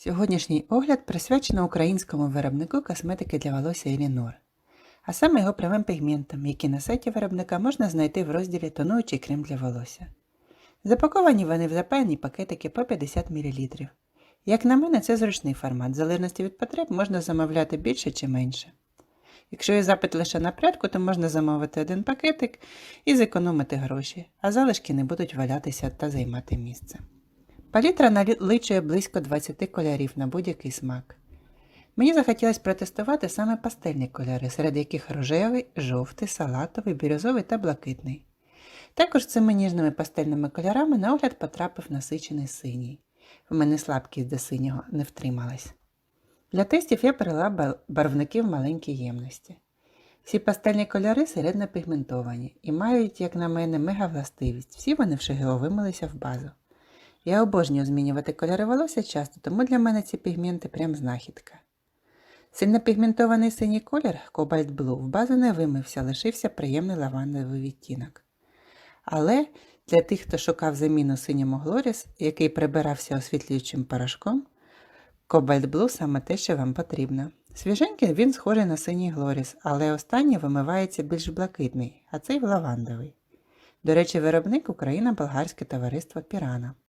Сьогоднішній огляд присвячено українському виробнику косметики для волосся Елінор, а саме його прямим пігментам, які на сайті виробника можна знайти в розділі Тонуючий крем для волосся. Запаковані вони в запаяні пакетики по 50 мл. Як на мене, це зручний формат, в залежності від потреб можна замовляти більше чи менше. Якщо є запит лише на прядку, то можна замовити один пакетик і зекономити гроші, а залишки не будуть валятися та займати місце. Палітра налічує близько 20 кольорів на будь-який смак. Мені захотілося протестувати саме пастельні кольори, серед яких рожевий, жовтий, салатовий, бірюзовий та блакитний. Також цими ніжними пастельними кольорами на огляд потрапив насичений синій. В мене слабкість до синього не втрималась. Для тестів я перелила ба- барвники в маленькій ємності. Всі пастельні кольори середньо пігментовані і мають, як на мене, мега властивість. Всі вони в ШГО вимилися в базу. Я обожнюю змінювати кольори волосся часто, тому для мене ці пігменти прям знахідка. Сильно пігментований синій колір Cobalt Blue в базу не вимився, лишився приємний лавандовий відтінок. Але для тих, хто шукав заміну синьому Глоріс, який прибирався освітлюючим порошком, Cobalt Blue саме те, що вам потрібно. Свіженький він схожий на синій Глоріс, але останній вимивається більш блакитний, а цей лавандовий. До речі, виробник Україна-Болгарське товариство Пірана.